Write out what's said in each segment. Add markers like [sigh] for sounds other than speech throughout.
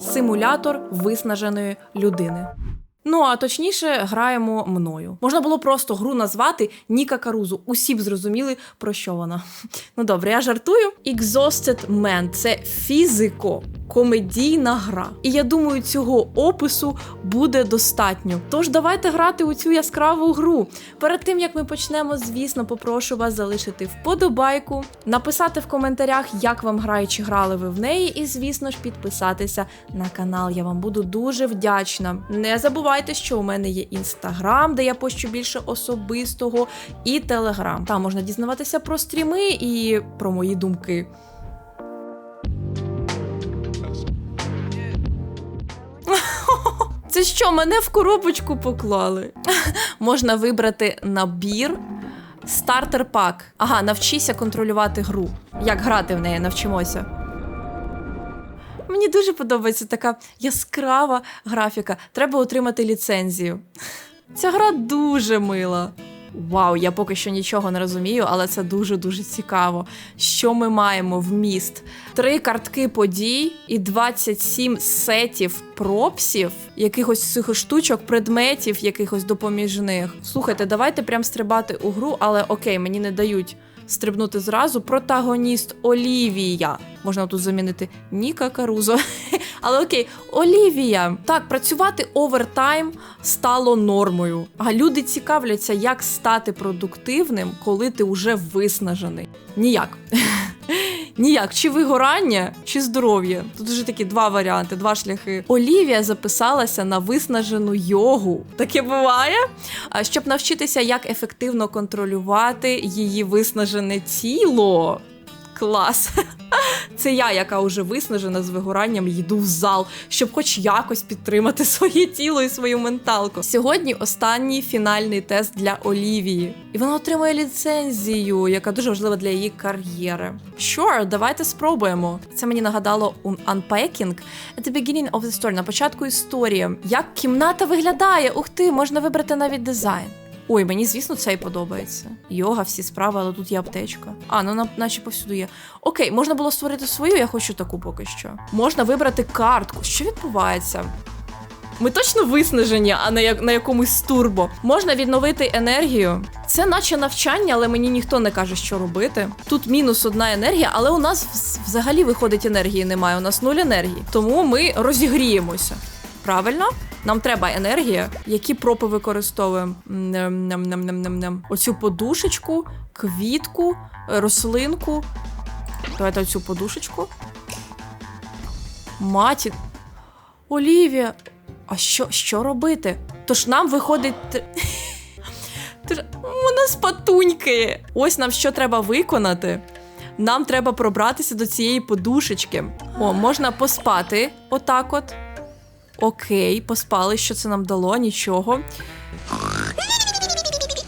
симулятор виснаженої людини. Ну а точніше, граємо мною. Можна було просто гру назвати Ніка Карузу. Усі б зрозуміли, про що вона. [laughs] Ну добре, я жартую. Exhausted Man – це фізико. Комедійна гра. І я думаю, цього опису буде достатньо. Тож давайте грати у цю яскраву гру. Перед тим як ми почнемо, звісно, попрошу вас залишити вподобайку, написати в коментарях, як вам грає, чи грали ви в неї, і, звісно ж, підписатися на канал. Я вам буду дуже вдячна. Не забувайте, що у мене є інстаграм, де я пощу більше особистого, і телеграм. Там можна дізнаватися про стріми і про мої думки. [laughs] Це що, мене в коробочку поклали? [laughs] Можна вибрати набір. Стартер пак. Ага, навчися контролювати гру. Як грати в неї, навчимося. Мені дуже подобається така яскрава графіка. Треба отримати ліцензію. Ця гра дуже мила. Вау, я поки що нічого не розумію, але це дуже-дуже цікаво. Що ми маємо вміст? Три картки подій і 27 сетів пропсів, якихось цих штучок, предметів, якихось допоміжних. Слухайте, давайте прям стрибати у гру, але окей, мені не дають стрибнути зразу. Протагоніст Олівія. Можна тут замінити Ніка Карузо. [laughs] Але окей, Олівія. Так, працювати овертайм стало нормою. А люди цікавляться, як стати продуктивним, коли ти вже виснажений. Ніяк. [laughs] Ніяк, чи вигорання, чи здоров'я. Тут вже такі два варіанти, два шляхи. Олівія записалася на виснажену йогу. Таке буває. Щоб навчитися, як ефективно контролювати її виснажене тіло. Клас. [laughs] Це я, яка вже виснажена з вигоранням, йду в зал, щоб хоч якось підтримати [laughs] своє тіло і свою менталку. Сьогодні останній фінальний тест для Олівії, і вона отримує ліцензію, яка дуже важлива для її кар'єри. Sure, давайте спробуємо. Це мені нагадало un- unpacking at the beginning of the story, на початку історії. Як кімната виглядає? Ух ти, можна вибрати навіть дизайн. Ой, мені, звісно, це і подобається. Йога, всі справи, але тут є аптечка. А, ну на- наче повсюди є. Окей, можна було створити свою, я хочу таку поки що. Можна вибрати картку. Що відбувається? Ми точно виснажені, а не як на якомусь турбо. Можна відновити енергію. Це наче навчання, але мені ніхто не каже, що робити. Тут мінус одна енергія, але у нас взагалі виходить енергії немає. У нас нуль енергії. Тому ми розігріємося. Правильно? Нам треба енергія. Які пропи використовуємо? Оцю подушечку, квітку, рослинку. Давайте оцю подушечку. Маті. Олівія. А що, що робити? Тож нам виходить. [laughs] Тож у нас патуньки. Ось нам що треба виконати. Нам треба пробратися до цієї подушечки. О, можна поспати. Отак от. Окей, поспали, що це нам дало, нічого.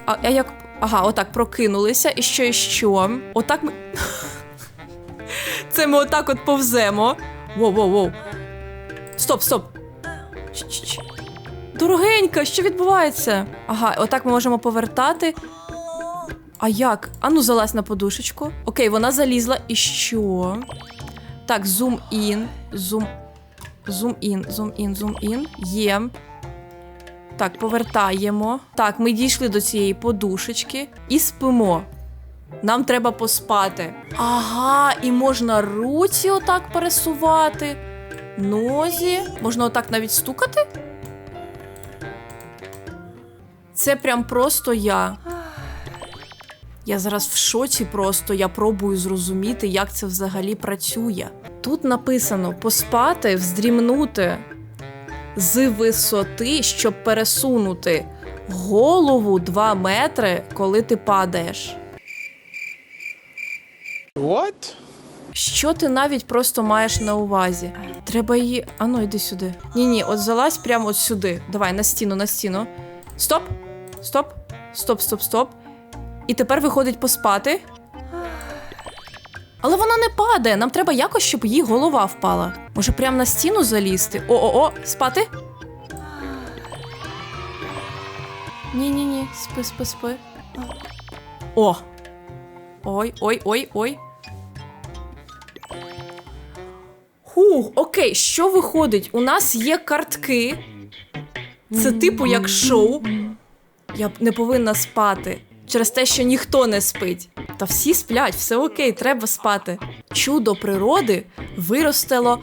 А, а як. Ага, отак прокинулися. І що, і що? Отак ми. [laughs] Це ми отак от повземо. Воу, воу, воу. Стоп, стоп. Дорогенька, що відбувається? Ага, отак ми можемо повертати. А як? Ану, залазь на подушечку. Окей, вона залізла. І що? Так, зум ін. Зум. Зум ін, зум ін, зум ін. Є. Так, повертаємо. Так, ми дійшли до цієї подушечки і спимо. Нам треба поспати. Ага, і можна руці отак пересувати. Нозі. Можна отак навіть стукати? Це прям просто я. Я зараз в шоці просто, я пробую зрозуміти, як це взагалі працює. Тут написано поспати, вздрімнути з висоти, щоб пересунути голову 2 метри, коли ти падаєш. What? Що ти навіть просто маєш на увазі? Треба її. Ану, йди сюди. Ні, ні, от залазь прямо от сюди. Давай, на стіну, на стіну. Стоп! Стоп! Стоп, стоп, стоп. І тепер виходить поспати. Але вона не падає. Нам треба якось, щоб її голова впала. Може, прямо на стіну залізти? О-о-о, спати? Ні-ні ні, спи, спи, спи. О! Ой, ой, ой, ой. Хух, окей, що виходить? У нас є картки. Це типу як шоу. Я не повинна спати через те, що ніхто не спить. Та всі сплять, все окей, треба спати. Чудо природи виростило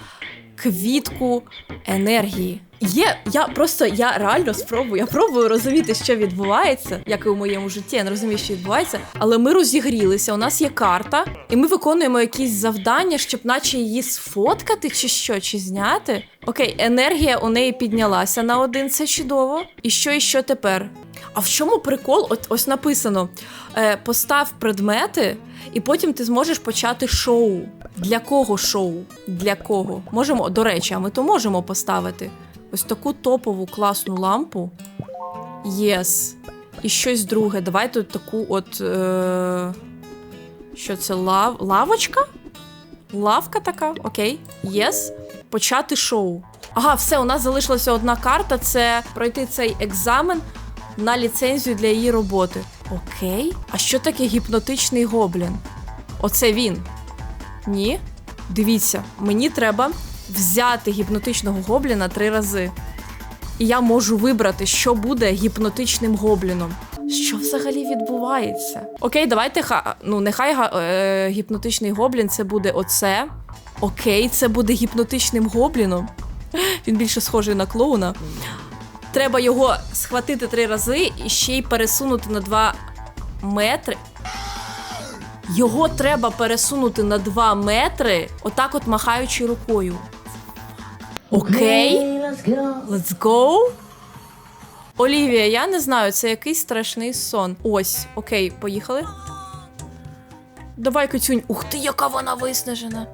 квітку енергії. Є, я просто я реально спробую. Я пробую розуміти, що відбувається, як і у моєму житті. Я не розумію, що відбувається. Але ми розігрілися. У нас є карта, і ми виконуємо якісь завдання, щоб наче її сфоткати, чи що, чи зняти. Окей, енергія у неї піднялася на один, це чудово. І що, і що тепер? А в чому прикол? От ось написано: е, постав предмети, і потім ти зможеш почати шоу. Для кого шоу? Для кого? Можемо, до речі, а ми то можемо поставити ось таку топову класну лампу. Єс. І щось друге. Давай тут таку от. Е... Що це лав... лавочка? Лавка така, окей. Єс. Почати шоу. Ага, все, у нас залишилася одна карта це пройти цей екзамен на ліцензію для її роботи. Окей. А що таке гіпнотичний гоблін? Оце він. Ні? Дивіться, мені треба взяти гіпнотичного гобліна три рази. І я можу вибрати, що буде гіпнотичним гобліном. Що взагалі відбувається? Окей, давайте ха... ну, нехай е... гіпнотичний гоблін це буде оце. Окей, це буде гіпнотичним гобліном. Він більше схожий на клоуна. Треба його схватити три рази і ще й пересунути на два метри. Його треба пересунути на 2 метри, отак от махаючи рукою. Окей, let's go. Олівія, я не знаю, це якийсь страшний сон. Ось, окей, поїхали. Давай, Катюнь. Ух ти, яка вона виснажена.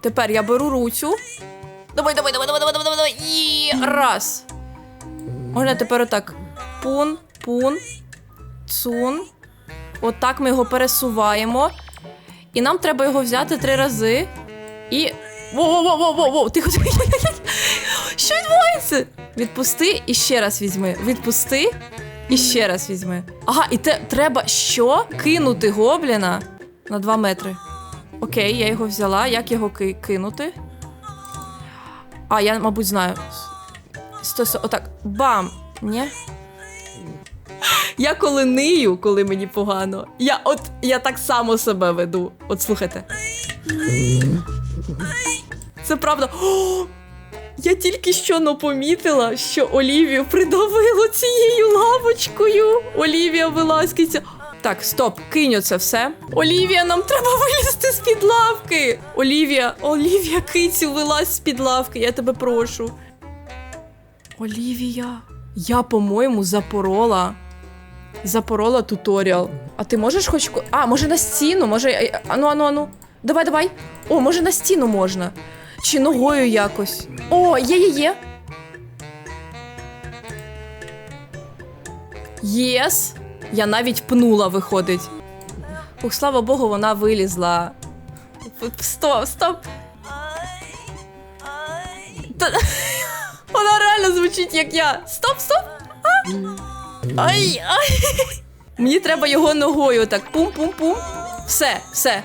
Тепер я беру руцю. Давай, давай, давай, давай, давай, давай, давай. І раз. Оля, тепер отак. Пун, пун, цун. Отак ми його пересуваємо. І нам треба його взяти три рази. І. Воу-воу-воу-воу-воу! Тихо, тихо. Що відбувається? Відпусти і ще раз візьми. Відпусти і ще раз візьми. Ага, і те треба що? Кинути гобліна на 2 метри. Окей, я його взяла. Як його ки- кинути? А, я, мабуть, знаю. Сто, отак. Бам! Ні? Я коли нию, коли мені погано, я от я так само себе веду. От слухайте. Це правда. О, я тільки що но помітила, що Олівію придавило цією лавочкою. Олівія вилазкиться. Так, стоп, кинь це все. Олівія, нам треба [laughs] вилізти з-під лавки. Олівія, Олівія, кицю, вилазь з-під лавки, я тебе прошу. Олівія, я, по-моєму, запорола. Запорола туторіал. А ти можеш хоч. А, може на стіну? Може. Ану, ану, ану. Давай, давай. О, може на стіну можна. Чи ногою якось. О, є, є, є. Єс. Я навіть пнула, виходить. Ух, слава Богу, вона вилізла. Стоп, стоп. Та... [laughs] Вона реально звучить, як я. Стоп, стоп. Ай, ай. Мені треба його ногою так. Пум-пум-пум. Все, все.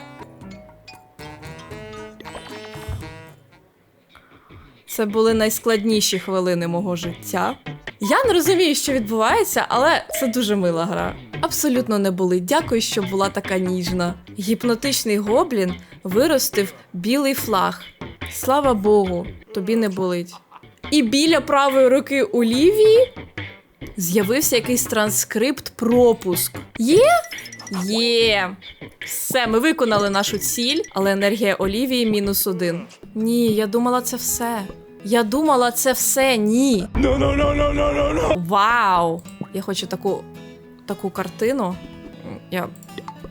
Це були найскладніші хвилини мого життя. Я не розумію, що відбувається, але це дуже мила гра. Абсолютно не болить. Дякую, що була така ніжна. Гіпнотичний гоблін виростив білий флаг. Слава Богу, тобі не болить. І біля правої руки Олівії з'явився якийсь транскрипт пропуск. Є? Є. Все, ми виконали нашу ціль, але енергія Олівії мінус один. Ні, я думала, це все. Я думала, це все. Ні. No, no, no, no, no, no, no. Вау! Я хочу таку, таку картину. Я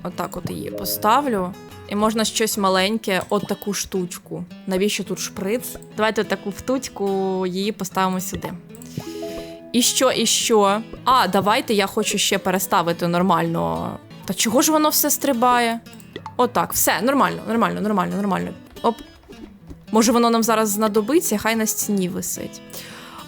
отак от її поставлю. І можна щось маленьке, от таку штучку. Навіщо тут шприц? Давайте таку втучку її поставимо сюди. І що, і що? А, давайте я хочу ще переставити нормально. Та чого ж воно все стрибає? Отак, все, нормально, нормально, нормально, нормально. Оп. Може, воно нам зараз знадобиться, хай на стіні висить.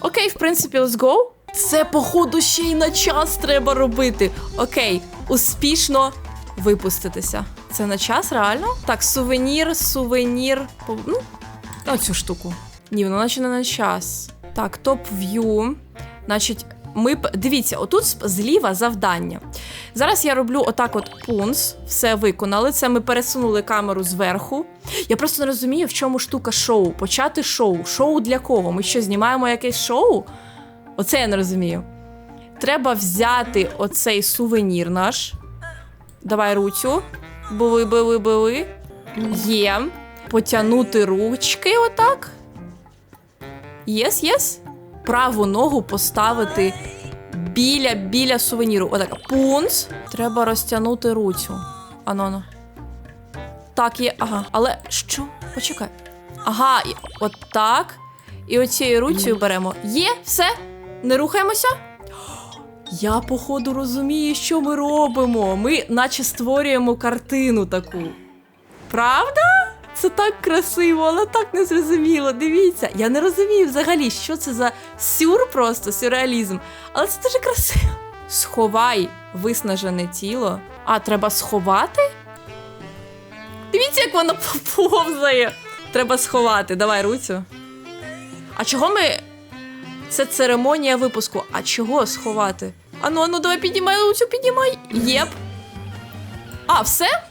Окей, в принципі, let's go. Це, походу, ще й на час треба робити. Окей, успішно випуститися. Це на час, реально? Так, сувенір, сувенір. Ну, оцю штуку. Ні, воно наче не на час. Так, топ в'ю. Значить, ми п- дивіться, отут зліва завдання. Зараз я роблю отак: от пунс, все виконали. Це ми пересунули камеру зверху. Я просто не розумію, в чому штука шоу. Почати шоу. Шоу для кого? Ми що, знімаємо якесь шоу? Оце я не розумію. Треба взяти оцей сувенір наш. Давай руцю. Були, були, були. Є. Потягнути ручки отак. Єс, єс. Праву ногу поставити біля, біля сувеніру. Отак. Пунц. Треба розтягнути руцю. Ано, ано. Так, є. Ага. Але що? Почекай. Ага, от так. І оцією руцею беремо. Є, все. Не рухаємося. Я, походу, розумію, що ми робимо. Ми, наче, створюємо картину таку. Правда? Це так красиво, але так незрозуміло. Дивіться, я не розумію взагалі, що це за сюр, просто сюрреалізм. Але це дуже красиво. Сховай виснажене тіло. А, треба сховати? Дивіться, як воно [laughs] повзає. Треба сховати. Давай руцю. А чого ми. Це церемонія випуску. А чого сховати? Ану, ану, давай піднімай руцю, піднімай. Єп. А, все?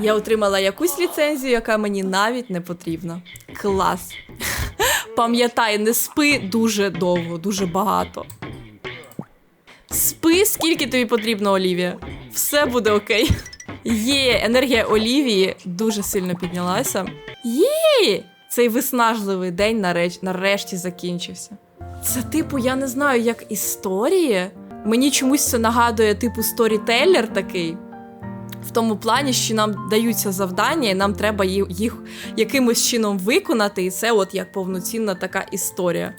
Я отримала якусь ліцензію, яка мені навіть не потрібна. Клас. Пам'ятай, не спи дуже довго, дуже багато. Спи, скільки тобі потрібно, Олівія. Все буде окей. Є, енергія Олівії дуже сильно піднялася. Є! Цей виснажливий день нареч... нарешті закінчився. Це, типу, я не знаю, як історія. Мені чомусь це нагадує, типу, сторітелер такий. В тому плані, що нам даються завдання, і нам треба їх якимось чином виконати, і це от як повноцінна така історія.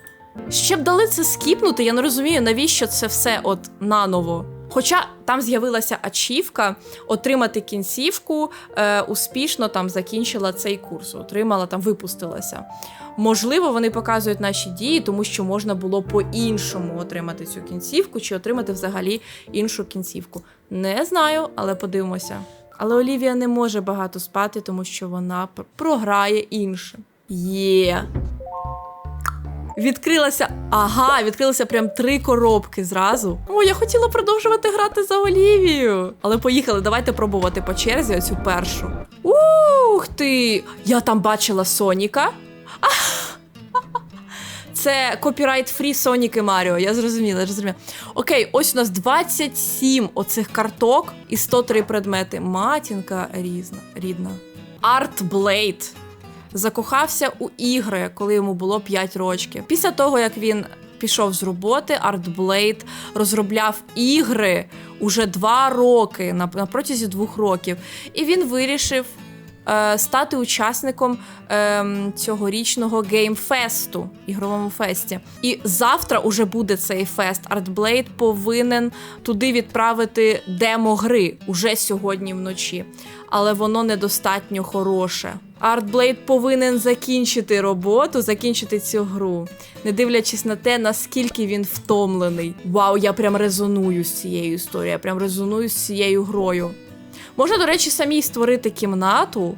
Щоб дали це скіпнути, я не розумію, навіщо це все от наново. Хоча там з'явилася ачівка отримати кінцівку, е, успішно там закінчила цей курс, отримала там, випустилася. Можливо, вони показують наші дії, тому що можна було по-іншому отримати цю кінцівку, чи отримати взагалі іншу кінцівку. Не знаю, але подивимося. Але Олівія не може багато спати, тому що вона програє іншим. Є. Відкрилася. Ага, відкрилося прям три коробки зразу. О, я хотіла продовжувати грати за Олівію. Але поїхали, давайте пробувати по черзі оцю першу. Ух ти! Я там бачила Соніка. [laughs] Це копірайт фрі Сонік і Маріо. Я зрозуміла, я зрозуміла. Окей, ось у нас 27 оцих карток і 103 предмети. Матінка різна, рідна. Арт Блейд закохався у ігри, коли йому було 5 років. Після того, як він пішов з роботи, Арт Блейд розробляв ігри уже 2 роки на, протязі двох років. І він вирішив е, стати учасником е, цьогорічного геймфесту, ігровому фесті. І завтра уже буде цей фест. Artblade повинен туди відправити демо гри уже сьогодні вночі. Але воно недостатньо хороше. Artblade повинен закінчити роботу, закінчити цю гру, не дивлячись на те, наскільки він втомлений. Вау, я прям резоную з цією історією, я прям резоную з цією грою. Можна, до речі, самій створити кімнату.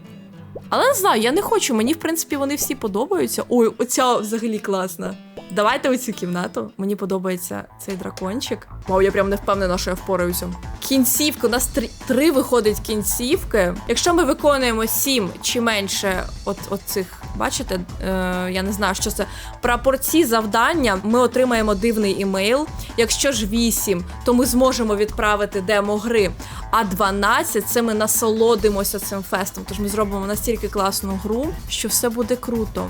Але не знаю, я не хочу. Мені, в принципі, вони всі подобаються. Ой, оця взагалі класна. Давайте оцю кімнату. Мені подобається цей дракончик. Вау, я прям не впевнена, що я впораюся. Кінцівки, у нас три, три виходить кінцівки. Якщо ми виконуємо сім чи менше от, от цих, бачите, е, я не знаю, що це. Прапорці завдання ми отримаємо дивний імейл. Якщо ж 8, то ми зможемо відправити демо гри. А 12 це ми насолодимося цим фестом. Тож ми зробимо настільки класну гру, що все буде круто.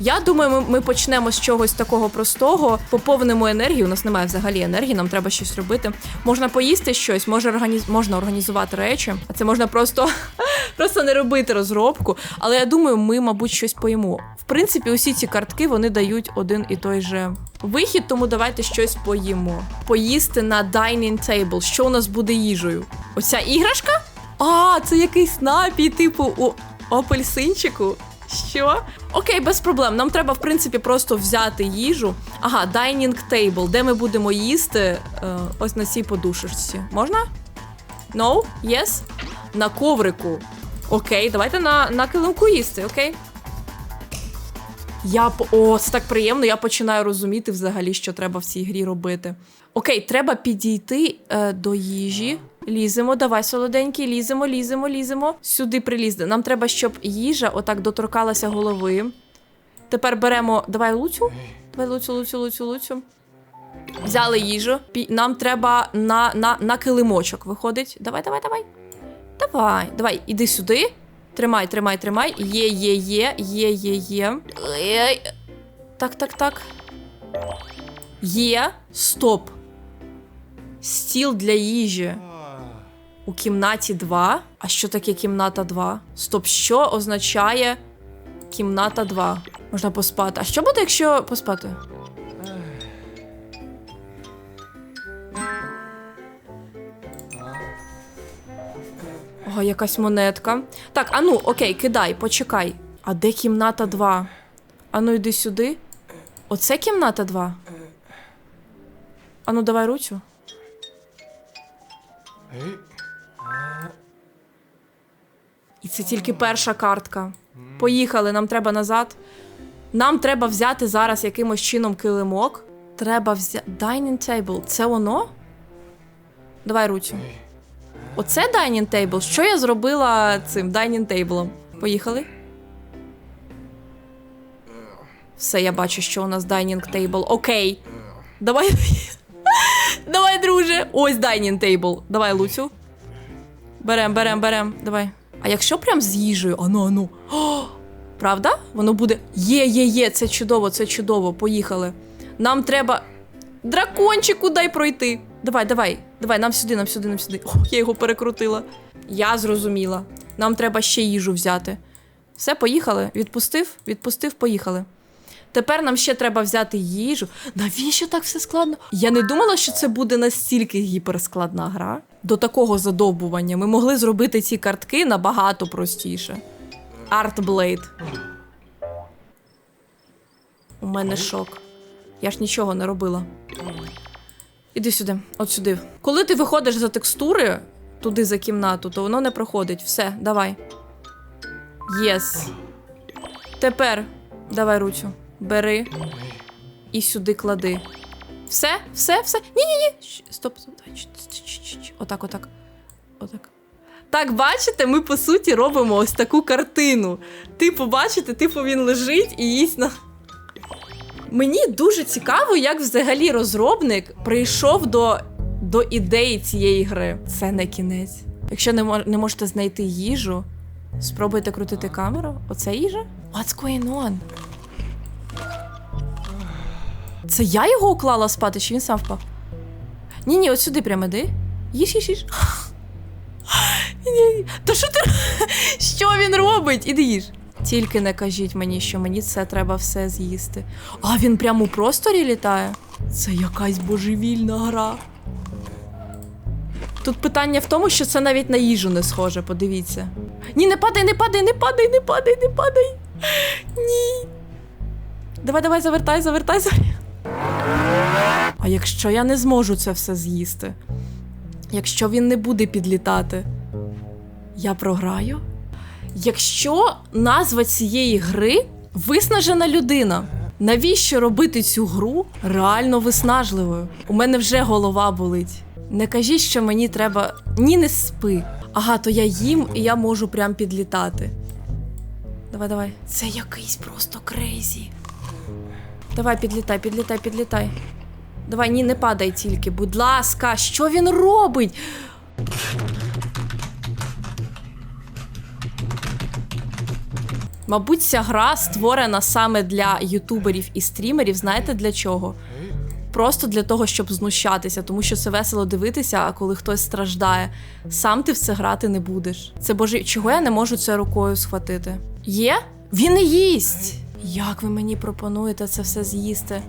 Я думаю, ми, ми почнемо з чогось такого простого, поповнимо енергію. У нас немає взагалі енергії, нам треба щось робити. Можна поїсти щось, може організ... можна організувати речі, а це можна просто, [laughs] просто не робити розробку. Але я думаю, ми, мабуть, щось поїмо. В принципі, усі ці картки вони дають один і той же вихід, тому давайте щось поїмо. Поїсти на dining table. Що у нас буде їжею? Оця іграшка? А, це якийсь напій, типу у апельсинчику. Що? Окей, без проблем. Нам треба, в принципі, просто взяти їжу. Ага, dining table, де ми будемо їсти е, ось на цій подушечці. Можна? No? Yes? На коврику. Окей, давайте на, на килимку їсти, окей? Я О, це так приємно. Я починаю розуміти взагалі, що треба в цій грі робити. Окей, треба підійти е, до їжі. Ліземо, давай, солоденький, ліземо, ліземо, ліземо. Сюди прилізти. Нам треба, щоб їжа отак доторкалася голови. Тепер беремо. Давай луцю. Давай луцю, луцю, луцю, луцю. Взяли їжу. Нам треба на, на, на килимочок виходить. Давай, давай, давай. Давай, давай, іди сюди. Тримай, тримай, тримай. Є, є, є, є, є, є. Так, так, так. Є. Стоп. Стіл для їжі. У кімнаті 2. А що таке кімната 2? Стоп, що означає кімната 2? Можна поспати. А що буде, якщо поспати? О, якась монетка. Так, а ну, окей, кидай, почекай. А де кімната 2? А ну йди сюди. Оце кімната 2? А ну давай ручу. І це тільки перша картка. Поїхали, нам треба назад. Нам треба взяти зараз якимось чином килимок. Треба взяти. Dining table. Це воно? Давай ручу. Оце dining table? Що я зробила цим dining table? Поїхали. Все, я бачу, що у нас dining table. Окей. Давай. [laughs] Давай, друже. Ось dining table. Давай, Луцю. Берем, берем, берем. Давай. А якщо прям з їжею? Ану, ану. О, правда? Воно буде. Є, є, є, це чудово, це чудово. Поїхали. Нам треба. Дракончику дай пройти. Давай, давай, давай, нам сюди, нам сюди, нам сюди. О, я його перекрутила. Я зрозуміла. Нам треба ще їжу взяти. Все, поїхали. Відпустив, відпустив, поїхали. Тепер нам ще треба взяти їжу. Навіщо так все складно? Я не думала, що це буде настільки гіперскладна гра. До такого задовбування ми могли зробити ці картки набагато простіше. Артблейд. У мене шок. Я ж нічого не робила. Іди сюди, от сюди. Коли ти виходиш за текстури туди за кімнату, то воно не проходить. Все, давай. Єс. Тепер давай ручу. Бери і сюди клади. Все, все, все. Ні-ні-ні. Стоп, стоп. Отак, отак. Отак. Так, бачите, ми по суті робимо ось таку картину. Типу, бачите, типу він лежить і їсть на. Мені дуже цікаво, як взагалі розробник прийшов до, до ідеї цієї гри. Це не кінець. Якщо не, мо- не можете знайти їжу, спробуйте крутити камеру. Оце їжа? What's going on? Це я його уклала спати, чи він сам впав? Ні, ні, от сюди прямо іди. Їж, їж, їж. [laughs] Ні, Та що ти? [laughs] Що він робить? Іди їж. Тільки не кажіть мені, що мені це треба все з'їсти. А він прямо у просторі літає? Це якась божевільна гра. Тут питання в тому, що це навіть на їжу не схоже, подивіться. Ні, не падай, не падай, не падай, не падай, не падай. Ні. Давай, давай, завертай, завертай, завертай. А якщо я не зможу це все з'їсти? Якщо він не буде підлітати, я програю? Якщо назва цієї гри виснажена людина, навіщо робити цю гру реально виснажливою? У мене вже голова болить. Не кажіть, що мені треба. Ні, не спи. Ага, то я їм і я можу прям підлітати. Давай, давай. Це якийсь просто крейзі. Давай, підлітай, підлітай, підлітай. Давай, ні, не падай тільки, будь ласка, що він робить? Мабуть, ця гра створена саме для ютуберів і стрімерів. Знаєте для чого? Просто для того, щоб знущатися, тому що це весело дивитися, а коли хтось страждає, сам ти в це грати не будеш. Це боже, чого я не можу це рукою схватити? Є? Він не їсть. Як ви мені пропонуєте це все з'їсти?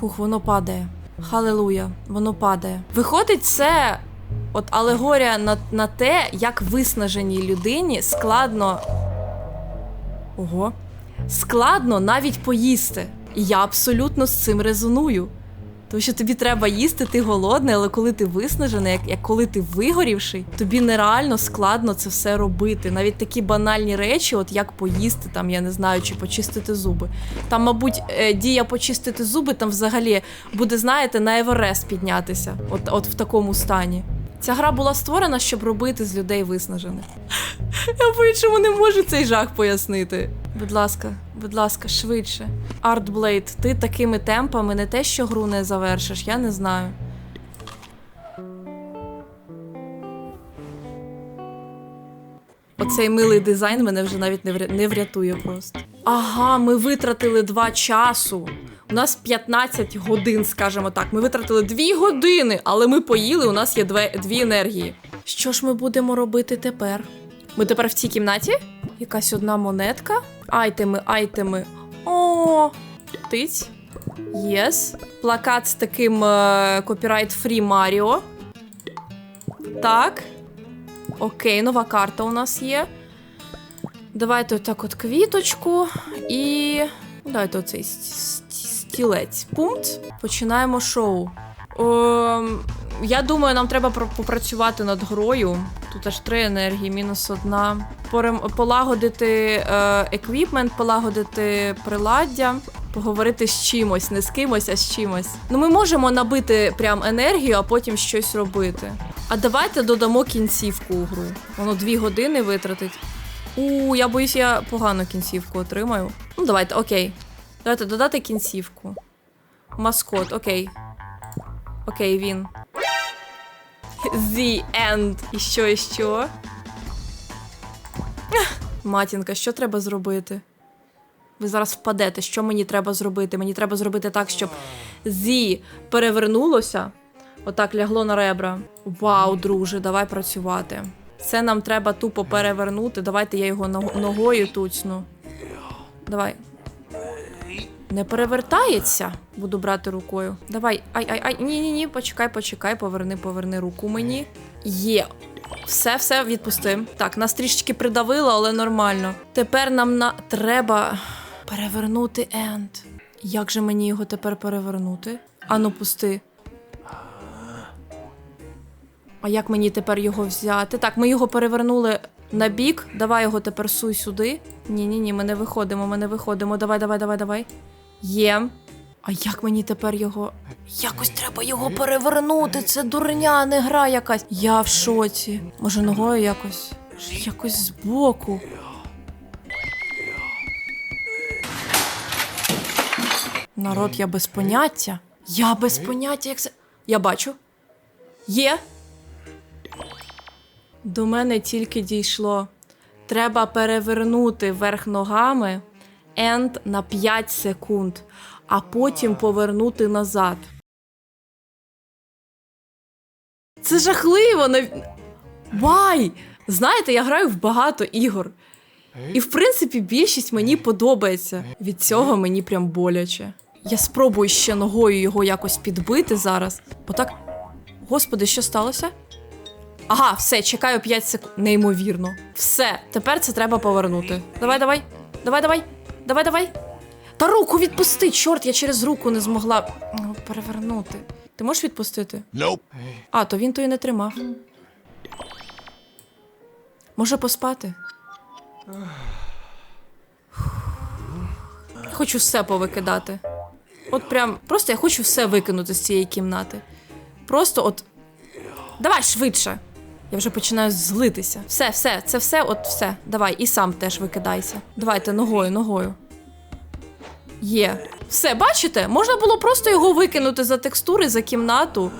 Хух, воно падає. Халилуя, воно падає. Виходить, це от алегорія на, на те, як виснаженій людині складно. Ого. Складно навіть поїсти. І я абсолютно з цим резоную. Тому що тобі треба їсти, ти голодний, але коли ти виснажений, як, як коли ти вигорівший, тобі нереально складно це все робити. Навіть такі банальні речі, от як поїсти, там я не знаю, чи почистити зуби. Там, мабуть, е, дія почистити зуби там взагалі буде, знаєте, на Еверест піднятися, от, от в такому стані. Ця гра була створена, щоб робити з людей виснажених. [laughs] Я по-іншому не можу цей жах пояснити. Будь ласка, будь ласка, швидше. Артблейд, ти такими темпами не те, що гру не завершиш, я не знаю. Оцей милий дизайн мене вже навіть не, вря... не врятує просто. Ага, ми витратили два часу. У нас 15 годин, скажімо так. Ми витратили 2 години, але ми поїли, у нас є дві, енергії. Що ж ми будемо робити тепер? Ми тепер в цій кімнаті? Якась одна монетка. Айтеми, айтеми. О, тиць. Єс. Плакат з таким е, копірайт фрі Маріо. Так. Окей, нова карта у нас є. Давайте отак от квіточку і. Давайте оцей ст- ст- стілець. Пункт. Починаємо шоу. Я думаю, нам треба попрацювати над грою. Тут аж три енергії, мінус одна. Полагодити е, еквіпмент, полагодити приладдя, поговорити з чимось, не з кимось, а з чимось. Ну, ми можемо набити прям енергію, а потім щось робити. А давайте додамо кінцівку у гру. Воно дві години витратить. У, я боюсь, я погану кінцівку отримаю. Ну, давайте, окей. Давайте додати кінцівку. Маскот, окей. Окей, він. The end. І що, і що? Матінка, що треба зробити? Ви зараз впадете. Що мені треба зробити? Мені треба зробити так, щоб зі перевернулося. Отак лягло на ребра. Вау, друже, давай працювати. Це нам треба тупо перевернути. Давайте я його ногою туцну. Давай. Не перевертається. Буду брати рукою. Давай. Ай, ай, ай. Ні, ні, ні. Почекай, почекай. Поверни, поверни руку мені. Є. Все, все, відпустим. Так, нас трішечки придавило, але нормально. Тепер нам на треба перевернути енд. Як же мені його тепер перевернути? Ану, пусти. А як мені тепер його взяти? Так, ми його перевернули на бік. Давай його тепер суй сюди. Ні, ні, ні, ми не виходимо, ми не виходимо. Давай, давай, давай, давай. Є. А як мені тепер його. Якось треба його перевернути. Це дурня, не гра якась. Я в шоці. Може, ногою якось. Якось збоку. Народ, я без поняття. Я без поняття, як це. Я бачу. Є. До мене тільки дійшло. Треба перевернути верх ногами енд на 5 секунд, а потім повернути назад. Це жахливо. нав- Вай! Знаєте, я граю в багато ігор. І в принципі більшість мені подобається. Від цього мені прям боляче. Я спробую ще ногою його якось підбити зараз. Отак. Господи, що сталося? Ага, все, чекаю 5 секунд. Неймовірно. Все, тепер це треба повернути. Давай, давай. Давай, давай. Давай, давай. Та руку відпусти, чорт, я через руку не змогла ну, перевернути. Ти можеш відпустити? Nope. А, то він то і не тримав. Може поспати? Хочу все повикидати. От прям, просто я хочу все викинути з цієї кімнати. Просто от. Давай швидше. Я вже починаю злитися. Все, все, це все, от все. Давай, і сам теж викидайся. Давайте ногою, ногою. Є. Все, бачите? Можна було просто його викинути за текстури, за кімнату.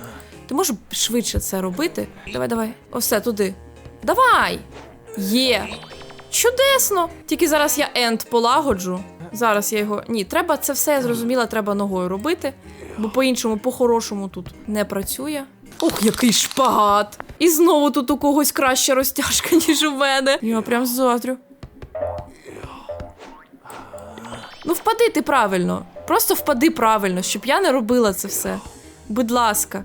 Ти можеш швидше це робити? Давай, давай. Осе туди. Давай! Є. Чудесно! Тільки зараз я енд полагоджу. Зараз я його. Ні, треба це все я зрозуміла, треба ногою робити. Бо по-іншому, по-хорошому тут не працює. Ох, який шпагат! І знову тут у когось краща розтяжка, [laughs] ніж у мене. Я прям заздрю. Ну, впади ти правильно. Просто впади правильно, щоб я не робила це все. Будь ласка.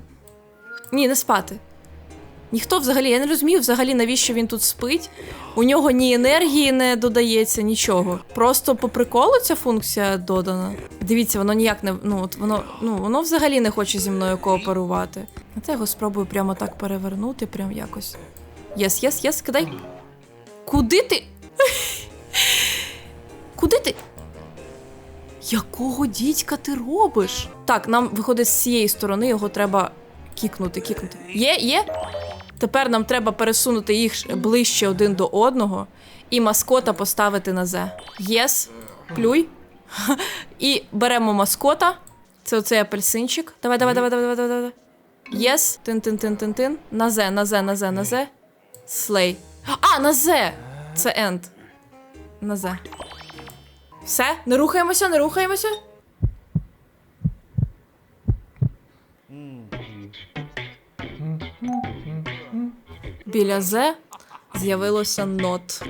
Ні, не спати. Ніхто взагалі, я не розумію взагалі, навіщо він тут спить. У нього ні енергії не додається, нічого. Просто по приколу ця функція додана. Дивіться, воно ніяк не ну, от воно, ну, воно взагалі не хоче зі мною кооперувати. А я його спробую прямо так перевернути, прям якось. Єс, єс, єс, кидай. Куди ти? Куди ти? Якого дідька ти робиш? Так, нам виходить з цієї сторони, його треба кікнути, кікнути. Є, є? Тепер нам треба пересунути їх ближче один до одного і маскота поставити на З. Єс, плюй. [laughs] І беремо маскота. Це оцей апельсинчик. Давай, давай, давай, давай, давай, давай. Єс. Тин-тин-тин-тин-тин. На З, на З, на З, на З. Слей. А, на З! Це енд. На З. Все, не рухаємося, не рухаємося. Біля З з'явилося нот.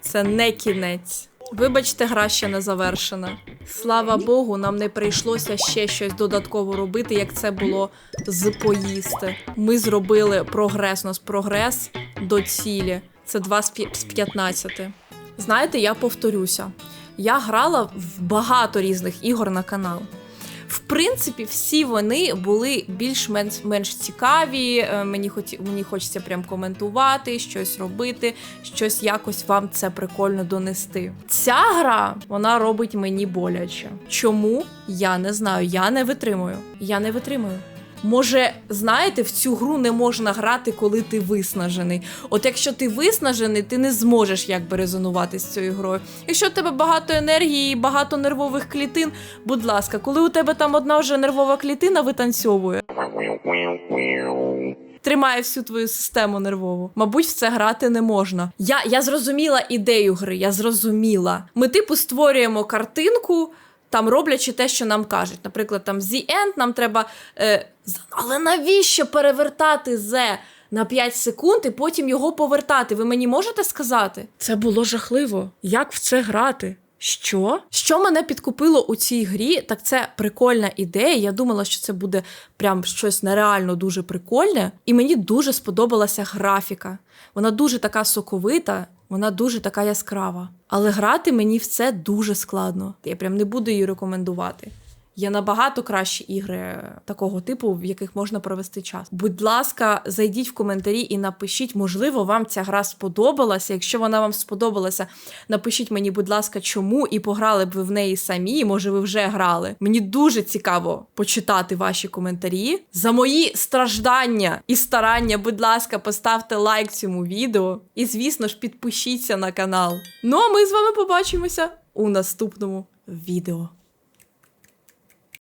Це не кінець. Вибачте, гра ще не завершена. Слава Богу, нам не прийшлося ще щось додатково робити, як це було з поїсти. Ми зробили прогрес, нас прогрес до цілі. Це 2 з п'я- з 15. Знаєте, я повторюся. Я грала в багато різних ігор на канал. В принципі, всі вони були більш-менш менш цікаві. е, Мені хоті, мені хочеться прям коментувати, щось робити, щось якось вам це прикольно донести. Ця гра вона робить мені боляче. Чому? Я не знаю. Я не витримую. Я не витримую. Може, знаєте, в цю гру не можна грати, коли ти виснажений. От якщо ти виснажений, ти не зможеш якби резонувати з цією грою. Якщо у тебе багато енергії і багато нервових клітин, будь ласка, коли у тебе там одна вже нервова клітина витанцьовує, тримає всю твою систему нервову. Мабуть, в це грати не можна. Я, я зрозуміла ідею гри, я зрозуміла. Ми, типу, створюємо картинку. Там роблячи те, що нам кажуть. Наприклад, там The End нам треба. Е, але навіщо перевертати Z на 5 секунд і потім його повертати? Ви мені можете сказати? Це було жахливо. Як в це грати? Що? Що мене підкупило у цій грі, так це прикольна ідея. Я думала, що це буде прям щось нереально дуже прикольне. І мені дуже сподобалася графіка. Вона дуже така соковита, вона дуже така яскрава. Але грати мені в це дуже складно. Я прям не буду її рекомендувати. Є набагато кращі ігри такого типу, в яких можна провести час. Будь ласка, зайдіть в коментарі і напишіть, можливо, вам ця гра сподобалася. Якщо вона вам сподобалася, напишіть мені, будь ласка, чому і пограли б ви в неї самі. Може, ви вже грали. Мені дуже цікаво почитати ваші коментарі. За мої страждання і старання, будь ласка, поставте лайк цьому відео. І, звісно ж, підпишіться на канал. Ну а ми з вами побачимося у наступному відео.